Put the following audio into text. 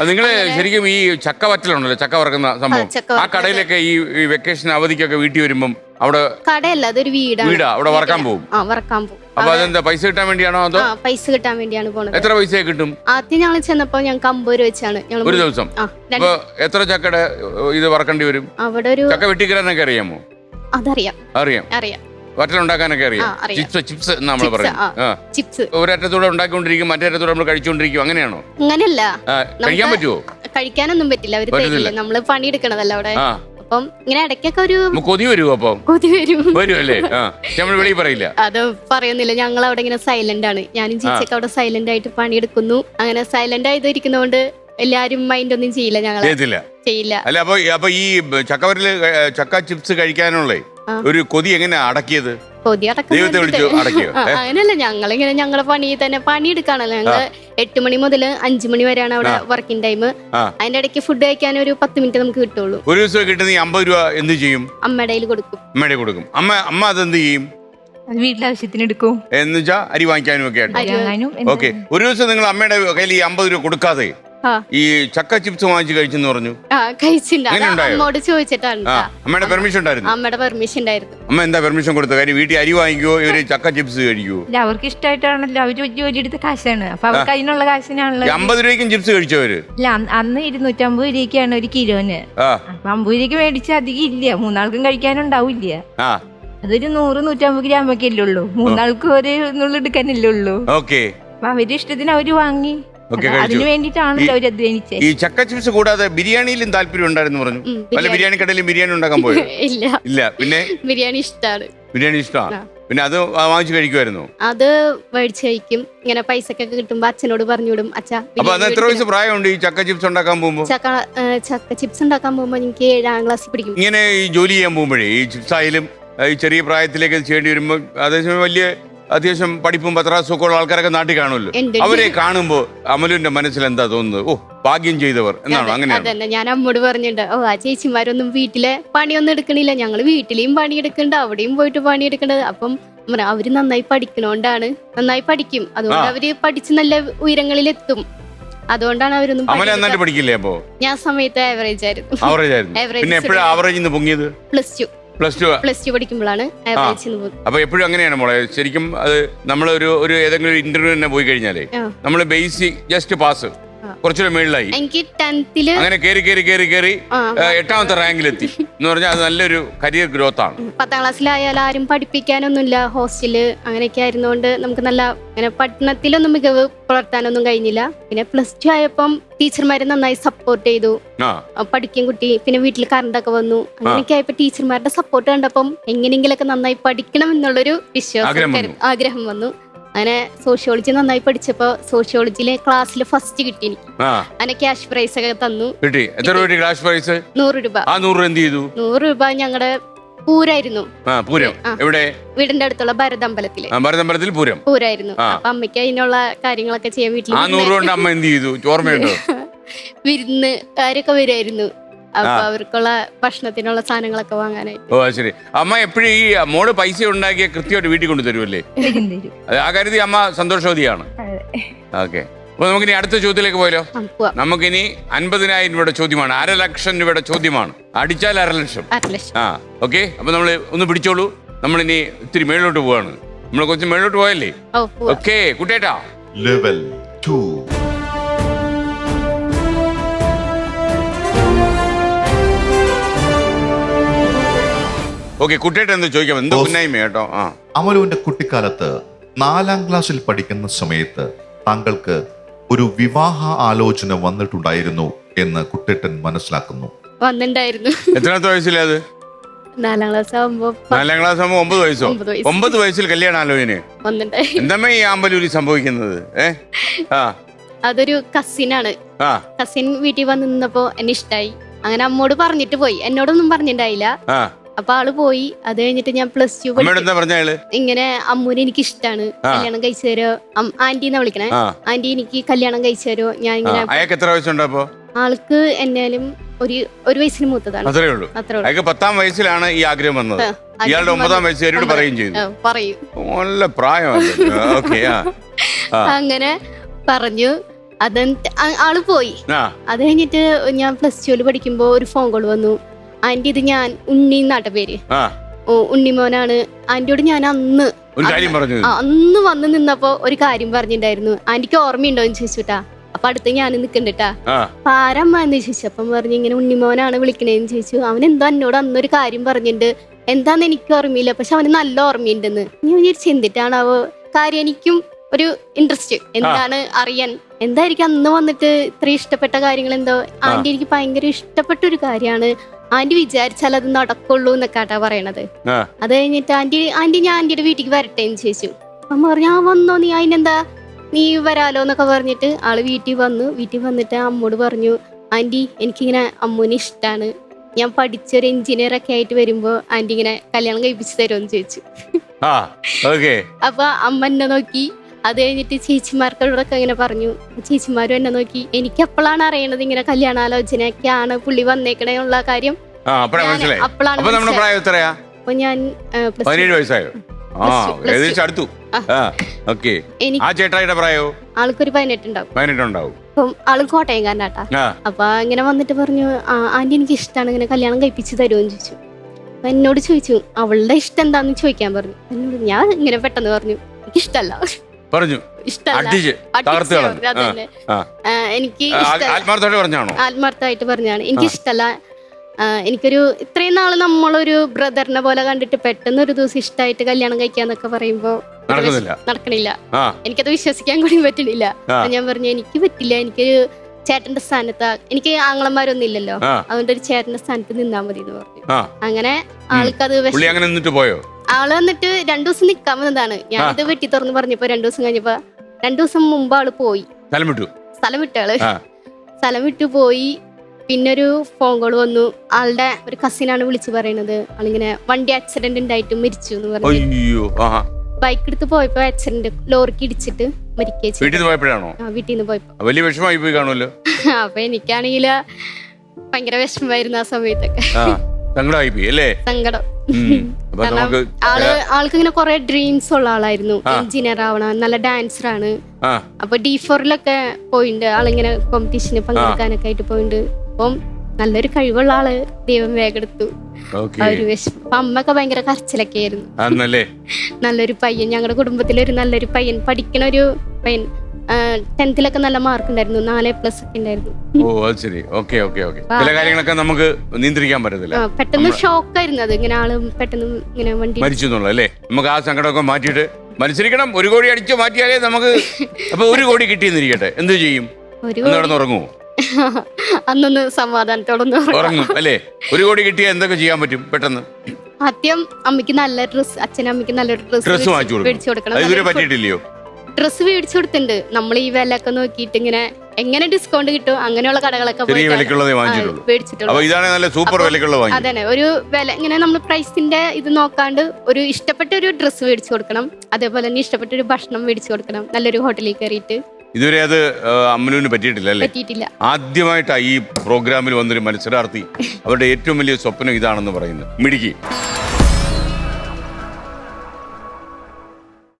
അത് നിങ്ങൾ ശരിക്കും ഈ ചക്ക വറ്റലുണ്ടല്ലോ ചക്ക വറക്കുന്ന സംഭവം. ആ. കടയിലൊക്കെ ഈ വെക്കേഷൻ അവധിക്കൊക്കെ വീട്ടിൽ വരുമ്പം അവിടെ കടയല്ല അതൊരു വീടാ വീടാ? അവിടെ വറക്കാൻ പോകും? ആ വറക്കാൻ പോകും. അപ്പൊ അതെന്താ പൈസ കിട്ടാൻ വേണ്ടിയാണോ അതോ? ആ പൈസ കിട്ടാൻ വേണ്ടിയാണ് പോണത്. എത്ര പൈസ കിട്ടും? ആദ്യം ഞങ്ങൾ ചെന്നപ്പോ ഞങ്ങൾക്ക് അമ്പത് രൂപ വെച്ചാണ്. ഒരു ദിവസം? അപ്പോൾ അപ്പൊ എത്ര ചക്കയുടെ ഇത് വറക്കേണ്ടി വരും? അവിടെ ഒരു ചക്ക വെട്ടിക്കിടാനൊക്കെ അറിയാമോ? അതറിയാം. അറിയാം. അറിയാം. വറ്റലുണ്ടാക്കാനൊക്കെ അറിയാം. ചിപ്സ് ചിപ്സ് നമ്മൾ പറയും. ചിപ്സ്. ഒരറ്റത്തൂടെ ഉണ്ടാക്കിക്കൊണ്ടിരിക്കും മറ്റേ അറ്റത്തൂടെ നമ്മൾ കഴിച്ചുകൊണ്ടിരിക്കും. അങ്ങനെയാണോ? അങ്ങനെയല്ല കഴിക്കാൻ പറ്റുമോ കഴിക്കാനൊന്നും പറ്റില്ല. അവർ. തരില്ല നമ്മൾ പണിയെടുക്കണതല്ല അവിടെ? അപ്പം ഇങ്ങനെ ഇടയ്ക്കൊക്കെ ഒരു കൊതി വരുമോ അപ്പം? കൊതി വരും. നമ്മൾ വെളിയിൽ പറയില്ല. അത് പറയുന്നില്ല. ഞങ്ങൾ അവിടെ ഇങ്ങനെ സൈലന്റ് ആണ്. ഞാനും ചേച്ചിയൊക്കെ അവിടെ സൈലന്റ് ആയിട്ട് പണിയെടുക്കുന്നു. അങ്ങനെ സൈലന്റ് ആയതിരിക്കുന്നതുകൊണ്ട് എല്ലാരും മൈൻഡ് ഒന്നും ചെയ്യില്ല ഞങ്ങൾ ചെയ്യില്ല. അല്ല അപ്പൊ അപ്പൊ ഈ ചക്കവരിൽ ചക്ക ചിപ്സ് കഴിക്കാനുള്ള. ഒരു കൊതി എങ്ങനെ അടക്കിയത്? കൊതി ഞങ്ങൾ ദൈവത്തെ വിളിച്ചു അടക്കിയോ? അങ്ങനെയല്ല ഞങ്ങളിങ്ങനെ ഞങ്ങളെ പണി തന്നെ പണിയെടുക്കാണല്ലോ. ഞങ്ങൾ എട്ട് മണി മുതൽ അഞ്ചു മണി വരെയാണ് അവിടെ വർക്കിംഗ് ടൈം. അതിന്റെ ഇടയ്ക്ക് ഫുഡ് കഴിക്കാൻ ഒരു പത്ത് മിനിറ്റ് നമുക്ക് കിട്ടുള്ളൂ. ഒരു ദിവസം കിട്ടുന്ന അമ്പത് രൂപ എന്ത് ചെയ്യും? അമ്മയുടെ കൊടുക്കും. അമ്മയുടെ കൊടുക്കും. അമ്മ അമ്മ അതെന്ത് ചെയ്യും? അത് വീട്ടിലാവശ്യത്തിന് എടുക്കും. എന്ന് വെച്ചാ അരി വാങ്ങിക്കാനും ഒക്കെ ആയിട്ട്. അരി വാങ്ങാനും ഓക്കെ ഒരു ദിവസം നിങ്ങൾ അമ്മയുടെ കയ്യിൽ ഈ അമ്പത് രൂപ കൊടുക്കാതെ ഈ ചക്ക ചിപ്സ് വാങ്ങിച്ച് കഴിച്ചെന്ന് പറഞ്ഞു? അമ്മോട് ചോദിച്ചിട്ടാണ് അമ്മയുടെ പെർമിഷൻ ഉണ്ടായിരുന്നു. അമ്മയുടെ പെർമിഷൻ ഉണ്ടായിരുന്നു. അമ്മ എന്താ പെർമിഷൻ കൊടുത്തത്? കാര്യം വീട്ടിൽ അരി വാങ്ങിക്കോ ഇവർ ചക്ക ചിപ്സ് കഴിക്കുവോ? ഇല്ല അവർക്ക് ഇഷ്ടമായിട്ടാണല്ലോ അവർ ജോലി എടുത്ത കാശാണ്. അപ്പൊ അവർക്ക് അതിനുള്ള കാശിനാണല്ലോ അമ്പത് രൂപയ്ക്കും ചിപ്സ് കഴിച്ചവര്? ഇല്ല അന്ന് ഇരുന്നൂറ്റമ്പത് രൂപയ്ക്കാണ് ഒരു കിലോന്. അപ്പൊ അമ്പത് രൂപയ്ക്ക് മേടിച്ച അധികം ഇല്ല. മൂന്നാൾക്കും കഴിക്കാനുണ്ടാവില്ല. ആ. അതൊരു നൂറ് നൂറ്റമ്പത് ഗ്രാമൊക്കെ അല്ലേ ഉള്ളൂ ഒരേ ഒരു എടുക്കാനല്ലേ ഉള്ളൂ. ഓക്കെ. അപ്പൊ അവരുടെ ഇഷ്ടത്തിന് അവർ വാങ്ങി. കഴിച്ചു. അതിന് അവർ അധ്വാനിച്ചത് ഈ ചക്ക ചിപ്സ് കൂടാതെ ബിരിയാണിയിലും താല്പര്യം ഉണ്ടായിരുന്നു പറഞ്ഞു. പല ബിരിയാണി. ബിരിയാണി കടയിലും ബിരിയാണി ഉണ്ടാക്കാൻ പോയോ? ഇല്ല. ഇല്ല. പിന്നെ? ബിരിയാണി ഇഷ്ടമാണ് ബിരിയാണി ഇഷ്ടമാണ് ആ. പിന്നെ അത് വാങ്ങിച്ചു കഴിക്കുമായിരുന്നു അത് മേടിച്ച് കഴിക്കും. ഇങ്ങനെ പൈസ ഒക്കെ കിട്ടുമ്പോ അച്ഛനോട് പറഞ്ഞു വിടും. അച്ഛാ അപ്പൊ അത് ബിരിയാണി എത്ര വയസ്സ് മേടിക്കണം." പ്രായമുണ്ട് ഈ ചക്ക ചിപ്സ് ഉണ്ടാക്കാൻ പോകുമ്പോൾ ചക്ക ഏ, ചക്ക ചിപ്സ് ഉണ്ടാക്കാൻ പോകുമ്പോ എനിക്ക് ഏഴാം ക്ലാസ്സിൽ പിടിക്കും. ഇങ്ങനെ ഈ ജോലി ചെയ്യാൻ പോകുമ്പോഴേ ഈ ചിപ്സ് ആയാലും ആ, ഈ ചെറിയ പ്രായത്തിലേക്ക് ചെയ്യേണ്ടി വരുമ്പോൾ അതേസമയം വലിയ അത്യാവശ്യം പഠിപ്പും പത്രാസും ഒക്കെ ഉള്ള ആൾക്കാരൊക്കെ നാട്ടിൽ കാണുമല്ലോ. അവരെ കാണുമ്പോൾ അമലുവിന്റെ മനസ്സിൽ എന്താ തോന്നുന്നത്? ഓ ഭാഗ്യം ചെയ്തവർ എന്നാണോ? അങ്ങനെ ഞാൻ അമ്മോട് പറഞ്ഞിട്ടുണ്ട് ഓ ആ ചേച്ചിമാരൊന്നും വീട്ടിലെ പണിയൊന്നും എടുക്കണില്ല. ഞങ്ങൾ വീട്ടിലെയും പണിയെടുക്കണ്ട് അവിടെയും പോയിട്ട് പണിയെടുക്കണ്ടത് അപ്പം അവർ നന്നായി പഠിക്കണോണ്ടാണ് നന്നായി പഠിക്കും. അതുകൊണ്ട് അവർ പഠിച്ച് നല്ല ഉയരങ്ങളിൽ എത്തും അതുകൊണ്ടാണ് അവരൊന്നും പഠിക്കില്ലേ അപ്പോ? ഞാൻ സമയത്ത് ആവറേജ് ആയിരുന്നു. ആവറേജ് ആയിരുന്നു. പിന്നെ എപ്പോഴാണ് ആവറേജ് നിന്ന് പൊങ്ങിയത്? Plus two plus two plus two പഠിക്കുമ്പോഴാണ് അപ്പൊ എപ്പോഴും അങ്ങനെയാണ് മോളെ ശരിക്കും അത് നമ്മളൊരു ഒരു ഏതെങ്കിലും ഒരു ഇന്റർവ്യൂ തന്നെ പോയി കഴിഞ്ഞാലേ. നമ്മൾ ബേസിക് ജസ്റ്റ് പാസ്. കുറച്ചുകൂടെ മേളിലായി. എനിക്ക് ടെൻത്തിൽ അങ്ങനെ കയറി കയറി കയറി കയറി എട്ടാമത്തെ റാങ്കിലെത്തി. എന്ന് പറഞ്ഞാൽ അത് നല്ലൊരു കരിയർ ഗ്രോത്ത് ആണ്. പത്താം ക്ലാസ്സിലായാലും ആരും പഠിപ്പിക്കാനൊന്നുമില്ല. ഹോസ്റ്റൽ അങ്ങനെയൊക്കെ ആയിരുന്നുകൊണ്ട് നമുക്ക് നല്ല അങ്ങനെ പഠനത്തിലൊന്നും മികവ് പുലർത്താനൊന്നും കഴിഞ്ഞില്ല. പിന്നെ പ്ലസ് ടു ആയപ്പം ടീച്ചർമാരെ നന്നായി സപ്പോർട്ട് ചെയ്തു. പഠിക്കും കുട്ടി പിന്നെ വീട്ടിൽ കറണ്ടൊക്കെ വന്നു. അങ്ങനെയൊക്കെ ആയപ്പോ ടീച്ചർമാരുടെ സപ്പോർട്ട് കണ്ടപ്പം എങ്ങനെയെങ്കിലൊക്കെ നന്നായി പഠിക്കണം എന്നുള്ളൊരു വിശ്വാസം ആഗ്രഹം വന്നു. അങ്ങനെ സോഷ്യോളജി നന്നായി പഠിച്ചപ്പോ സോഷ്യോളജിയിലെ ക്ലാസ്സിൽ ഫസ്റ്റ് കിട്ടി. എനിക്ക് ആ. അങ്ങനെ ക്യാഷ് പ്രൈസ് ഒക്കെ തന്നു. കിട്ടി. എത്ര രൂപ ക്ലാസ് പ്രൈസ് നൂറ് രൂപ. ആ നൂറ് രൂപ എന്ത് ചെയ്തു? നൂറ് രൂപ ഞങ്ങളുടെ പൂരായിരുന്നു. ആ പൂരം. ആ. എവിടെ? വീടിന്റെ അടുത്തുള്ള ഭരതമ്പലത്തിൽ. ആ, ഭരതമ്പലത്തിൽ പൂരം. പൂരായിരുന്നു. ആ. അപ്പൊ അമ്മയ്ക്ക് അതിനുള്ള കാര്യങ്ങളൊക്കെ ചെയ്യാൻ വീട്ടിൽ ആ നൂറ് കൊണ്ട് അമ്മ എന്ത് ചെയ്തു? ഓർമ്മയുണ്ടോ? വിരുന്ന് കാര്യൊക്കെ വരുമായിരുന്നു അപ്പൊ. അവർക്കുള്ള ഭക്ഷണത്തിനുള്ള സാധനങ്ങളൊക്കെ വാങ്ങാനായിട്ട്. ഓ അത് ശരി. അമ്മ എപ്പോഴും ഈ മോൾ പൈസ ഉണ്ടാക്കിയ കൃത്യമായിട്ട് വീട്ടിൽ കൊണ്ടു തരുമല്ലേ തരും തരും. അത് ആ കാര്യത്തിൽ അമ്മ സന്തോഷവതിയാണ്. അതെ. ഓക്കെ. അപ്പൊ നമുക്കിനി അടുത്ത ചോദ്യത്തിലേക്ക് പോയാലോ? നമുക്കിനി അൻപതിനായിരം രൂപയുടെ ചോദ്യമാണ്. അര ലക്ഷം രൂപയുടെ ചോദ്യമാണ്. അടിച്ചാൽ അര ലക്ഷം. ആ ഓക്കെ. അപ്പൊ നമ്മൾ ഒന്ന് പിടിച്ചോളൂ. നമ്മളിനി ഇത്തിരി മേളിലോട്ട് പോവാണ്. നമ്മൾ കുറച്ച് മേളിലോട്ട് പോയല്ലേ? ഓക്കെ കുട്ടേട്ടാ. Level ഓക്കെ കുട്ടേട്ട എന്ന് ചോദിക്കാം? എന്തോ ഉന്നായ്മ കേട്ടോ? ആ. അമലുവിന്റെ കുട്ടിക്കാലത്ത് നാലാം ക്ലാസ്സിൽ പഠിക്കുന്ന സമയത്ത് താങ്കൾക്ക് ഒരു വിവാഹ ആലോചന വന്നിട്ടുണ്ടായിരുന്നു എന്ന് കുട്ടേട്ടൻ മനസ്സിലാക്കുന്നു. വന്നിണ്ടായിരുന്നു. എത്രാമത്തെ വയസ്സിലേ അത്? നാലാം ക്ലാസ് ആവുമ്പോ നാലാം ക്ലാസ് ആകുമ്പോൾ ഒമ്പത് വയസ്സോ? ഒമ്പത് വയസ്സ്. ഒമ്പത് വയസ്സിൽ കല്യാണ ആലോചന വന്നിണ്ടായി. എന്തമ്മ ഈ ആമ്പലൂരി സംഭവിക്കുന്നത്? ഏ? ആ. അതൊരു കസിനാണ്. ആ. കസിൻ വീട്ടിൽ വന്ന് നിന്നപ്പോ എന്നെ ഇഷ്ടായി. അങ്ങനെ അമ്മോട് പറഞ്ഞിട്ട് പോയി. എന്നോടൊന്നും പറഞ്ഞിട്ടുണ്ടായില്ല ആ. അപ്പൊ ആൾ പോയി. അത് കഴിഞ്ഞിട്ട് ഞാൻ പ്ലസ് ടു അമ്മയോട് എന്താ പറഞ്ഞ അയാൾ ഇങ്ങനെ അമ്മൂനെ എനിക്ക് ഇഷ്ടമാണ് കല്യാണം കഴിച്ചു തരോ? ആന്റി എന്നാ വിളിക്കണേ. ആ. ആന്റി എനിക്ക് കല്യാണം കഴിച്ചു തരോ? ഞാൻ ആ, ഇങ്ങനെ അയാൾക്ക് എത്ര വയസ്സുണ്ട് അപ്പോ? ആൾക്ക് എന്നാലും ഒരു ഒരു വയസ്സിന് മൂത്തതാണ്. അത്രേ ഉള്ളൂ. അത്രേ ഉള്ളൂ. അയാൾക്ക് പത്താം വയസ്സിലാണ് ഈ ആഗ്രഹം വന്നത്. ആ, ആഗ്രഹം ഇയാളുടെ ഒമ്പതാം വന്നു. വയസ്സുകാരോട്. പറയുകയും ചെയ്തു. ആ, പറയും. നല്ല പ്രായമാണ് ഓക്കെ ആ. ആ. അങ്ങനെ പറഞ്ഞു. അത് ആൾ പോയി. ആ. അത് കഴിഞ്ഞിട്ട് ഞാൻ പ്ലസ് ടുവിൽ പഠിക്കുമ്പോൾ ഒരു ഫോൺ കോൾ വന്നു. ആന്റി ഇത് ഞാൻ ഉണ്ണി എന്നാട്ട പേര്. ആ. ഓ, ഉണ്ണിമോനാണ് ആന്റിയോട് ഞാൻ അന്ന് ഒരു കാര്യം പറഞ്ഞു. ആ, അന്ന് വന്ന് നിന്നപ്പോ ഒരു കാര്യം പറഞ്ഞിട്ടുണ്ടായിരുന്നു ആന്റിക്ക് ഓർമ്മയുണ്ടോ എന്ന് ചോദിച്ചുട്ടാ. അപ്പൊ അടുത്ത് ഞാൻ നിക്കണ്ടിട്ടാ ആ. അപ്പൊ ആരമ്മ എന്ന് ചോദിച്ചു. അപ്പം പറഞ്ഞു ഇങ്ങനെ ഉണ്ണിമോനാണ് വിളിക്കണേന്ന് ചോദിച്ചു. അവൻ എന്തോ എന്നോട് അന്നൊരു കാര്യം പറഞ്ഞിട്ടുണ്ട് എന്താന്ന് എനിക്ക് ഓർമ്മയില്ല. പക്ഷെ അവന് നല്ല ഓർമ്മയുണ്ടെന്ന്. ഞാൻ വിചാരിച്ചു എന്തിട്ടാണാവോ കാര്യം. എനിക്കും ഒരു ഇൻട്രസ്റ്റ് എന്താണ് അറിയാൻ. എന്തായിരിക്കും അന്ന് വന്നിട്ട് ഇത്ര ഇഷ്ടപ്പെട്ട കാര്യങ്ങൾ എന്തോ ആന്റി എനിക്ക് ഭയങ്കര ഇഷ്ടപ്പെട്ട ഒരു കാര്യമാണ്. ആന്റി വിചാരിച്ചാൽ അത് നടക്കുള്ളൂ എന്നൊക്കെയാട്ടാ പറയണത്. അത് കഴിഞ്ഞിട്ട് ആന്റി ആന്റി ഞാൻ ആന്റിയുടെ വീട്ടിലേക്ക് വരട്ടെ എന്ന് ചോദിച്ചു. അമ്മ പറഞ്ഞു ആ വന്നോ നീ അതിനെന്താ? നീ വരാലോ എന്നൊക്കെ പറഞ്ഞിട്ട് ആൾ വീട്ടിൽ വന്നു. വീട്ടിൽ വന്നിട്ട് അമ്മോട് പറഞ്ഞു ആന്റി എനിക്കിങ്ങനെ അമ്മൂനെ ഇഷ്ടമാണ് ഞാൻ പഠിച്ചൊരു എഞ്ചിനീയർ ഒക്കെ ആയിട്ട് വരുമ്പോ ആന്റി ഇങ്ങനെ കല്യാണം കഴിപ്പിച്ചു തരുമെന്ന് ചോദിച്ചു. അപ്പൊ അമ്മ എന്നെ നോക്കി അത് കഴിഞ്ഞിട്ട് ചേച്ചിമാർക്കോടൊക്കെ ഇങ്ങനെ പറഞ്ഞു ചേച്ചിമാരും എന്നെ നോക്കി എനിക്ക് അപ്പോഴാണ് അറിയണത് ഇങ്ങനെ കല്യാണാലോചനയൊക്കെയാണ് പുള്ളി വന്നേക്കണേ ഉള്ള കാര്യം. അപ്പൊ ഞാൻ. പതിനേഴ് വയസ്സായോ? ആ. അടുത്തു. ചേട്ടായിയുടെ പ്രായോ? ആൾക്കൊരു പതിനെട്ടുണ്ടാവും. പതിനെട്ടുണ്ടാവും. അപ്പം ആൾ കോട്ടയംകാരനാട്ടാ. അപ്പൊ ഇങ്ങനെ വന്നിട്ട് പറഞ്ഞു ആന്റി എനിക്ക് ഇഷ്ടമാണ് ഇങ്ങനെ കല്യാണം കഴിപ്പിച്ച് തരുമെന്ന് ചോദിച്ചു. അപ്പൊ എന്നോട് ചോദിച്ചു അവളുടെ ഇഷ്ടം എന്താന്ന് ചോദിക്കാൻ പറഞ്ഞു. എന്നോട് ഞാൻ ഇങ്ങനെ പെട്ടെന്ന് പറഞ്ഞു എനിക്ക് ഇഷ്ടല്ല പറഞ്ഞു. അടിച്ച് തകർത്ത് കളഞ്ഞു. എനിക്ക് ആത്മാർത്ഥമായിട്ട് പറഞ്ഞാണോ ആത്മാർത്ഥമായിട്ട് പറഞ്ഞാണ് എനിക്ക് ഇഷ്ടല്ല. എനിക്കൊരു ഇത്രയും നാൾ നമ്മളൊരു ബ്രദറിനെ പോലെ കണ്ടിട്ട് പെട്ടെന്ന് ഒരു ദിവസം ഇഷ്ടമായിട്ട് കല്യാണം കഴിക്കാന്നൊക്കെ പറയുമ്പോ നടക്കണില്ല. എനിക്കത് വിശ്വസിക്കാൻ കൂടി പറ്റണില്ല ഞാൻ പറഞ്ഞു എനിക്ക് പറ്റില്ല. എനിക്കൊരു ചേട്ടന്റെ സ്ഥാനത്ത് എനിക്ക് ആങ്ങളന്മാരൊന്നും ഇല്ലല്ലോ. അതുകൊണ്ട് ഒരു ചേട്ടന്റെ സ്ഥാനത്ത് നിന്നാ മതി എന്ന് പറഞ്ഞു അങ്ങനെ ആൾക്കത് അങ്ങനെ നിന്നിട്ട് പോയോ? ആൾ വന്നിട്ട് രണ്ടു ദിവസം നിക്കാൻ വന്നതാണ്. ഇത് വെട്ടി തുറന്ന് പറഞ്ഞപ്പോ രണ്ടു ദിവസം കഴിഞ്ഞപ്പോ രണ്ടു ദിവസം മുമ്പ് അവൾ പോയി. സ്ഥലം വിട്ടു? സ്ഥലം വിട്ടാൾ സ്ഥലം വിട്ടു പോയി. പിന്നെ ഒരു ഫോൺ കോൾ വന്നു. ആളുടെ ഒരു കസിനാണ് വിളിച്ചു പറയണത്. ആളിങ്ങനെ വണ്ടി ആക്സിഡന്റ് ഉണ്ടായിട്ട് മരിച്ചു എന്ന് പറഞ്ഞു. ബൈക്ക് എടുത്ത് പോയപ്പോ ആക്സിഡന്റ് ലോറിക്ക് ഇടിച്ചിട്ട് മരിക്കേ ചെയ്തു. വീട്ടിൽ നിന്ന് പോയപ്പോഴാണോ? വീട്ടിൽ നിന്ന് പോയപ്പോ. വലിയ വിഷമമായി പോയി കാണുമല്ലോ. അപ്പൊ എനിക്കാണെങ്കിൽ ഭയങ്കര വിഷമമായിരുന്നു ആ സമയത്തൊക്കെ. സങ്കടമായി പോയി അല്ലേ? സങ്കടം. ഉം. അപ്പൊ കാരണം നമുക്ക് ആൾ ആൾക്ക് ഇങ്ങനെ കുറെ ഡ്രീംസ് ഉള്ള ആളായിരുന്നു. എഞ്ചിനീയർ ആവണം നല്ല ഡാൻസർ ആണ്. ആ. അപ്പൊ ഡി ഫോറിലൊക്കെ പോയിട്ടുണ്ട് ആളിങ്ങനെ കോമ്പറ്റീഷന് പങ്കെടുക്കാനൊക്കെ ആയിട്ട് പോയിട്ടുണ്ട് അപ്പം നല്ലൊരു കഴിവുള്ള ആൾ ദൈവം വേഗെടുത്തു. ആ ഒരു വിഷമം. അപ്പൊ അമ്മയൊക്കെ ഭയങ്കര കരച്ചിലൊക്കെ ആയിരുന്നു. നല്ലൊരു പയ്യൻ. ഞങ്ങളുടെ കുടുംബത്തിലൊരു നല്ലൊരു പയ്യൻ. പഠിക്കണ ഒരു പയ്യൻ. ടെൻത്തിലൊക്കെ നല്ല മാർക്ക് ഉണ്ടായിരുന്നു. നാല് പ്ലസ് ഒക്കെ ഉണ്ടായിരുന്നു. ഓ അത് ശരി. ഓക്കെ ഓക്കെ ഓക്കെ ചില കാര്യങ്ങളൊക്കെ നമുക്ക് നിയന്ത്രിക്കാൻ പറ്റത്തില്ല. ആ, പെട്ടെന്ന് ഷോക്കായിരുന്നു അത്. ഇങ്ങനെ ആൾ പെട്ടെന്ന് ഇങ്ങനെ വണ്ടി മരിച്ചു അല്ലേ? നമുക്ക് ആ സങ്കടമൊക്കെ മാറ്റിയിട്ട് മത്സരിക്കണം. ഒരു കോടി അടിച്ചു മാറ്റിയാലേ നമുക്ക് അപ്പൊ ഒരു കോടി കിട്ടിയെന്നിരിക്കട്ടെ. എന്ത് ചെയ്യും? ഒരു ഒന്ന് അന്നൊന്ന് സമാധാനത്തോടൊന്ന് ഉറങ്ങാം. ഉറങ്ങും അല്ലേ? ഒരു കോടി കിട്ടിയാൽ എന്തൊക്കെ ചെയ്യാൻ പറ്റും പെട്ടെന്ന്? ആദ്യം അമ്മയ്ക്ക് നല്ല ഡ്രസ് അച്ഛനും അമ്മയ്ക്ക് നല്ലൊരു ഡ്രസ് ഡ്രസ് വാങ്ങിച്ചു മേടിച്ചു കൊടുക്കും അത് ഇതുവരെ പറ്റിയിട്ടില്ലയോ? ഡ്രസ് മേടിച്ചു കൊടുത്തിട്ടുണ്ട് നമ്മൾ ഈ വിലയൊക്കെ നോക്കിയിട്ട് ഇങ്ങനെ എങ്ങനെ ഡിസ്കൗണ്ട് കിട്ടും? അങ്ങനെയുള്ള കടകളൊക്കെ ചെറിയ പോയിട്ടാണ് വിലക്കുള്ളതേ ആ, വാങ്ങിച്ചിട്ടുള്ളൂ മേടിച്ചിട്ടുള്ളൂ. അപ്പൊ ഇതാണ് നല്ല സൂപ്പർ അപ്പൊ വിലക്കുള്ള വാങ്ങി. അതന്നെ ഒരു വില ഇങ്ങനെ നമ്മൾ പ്രൈസിന്റെ ഇത് നോക്കാണ്ട് ഒരു ഇഷ്ടപ്പെട്ട ഒരു ഡ്രസ്സ് മേടിച്ചു കൊടുക്കണം. അതേപോലെ തന്നെ ഇഷ്ടപ്പെട്ട ഒരു ഭക്ഷണം മേടിച്ചു കൊടുക്കണം. നല്ലൊരു ഹോട്ടലിൽ കയറിയിട്ട്. ഇതുവരെ അത് അമ്മനുവിന് അമ്മുനുവിന് പറ്റിയിട്ടില്ല അല്ലേ? പറ്റിയിട്ടില്ല. ആദ്യമായിട്ടാണ് ഈ പ്രോഗ്രാമിൽ വന്നൊരു മത്സരാർത്ഥി അവരുടെ ഏറ്റവും വലിയ സ്വപ്നം ഇതാണെന്ന് പറയുന്നത്. മിടുക്കി.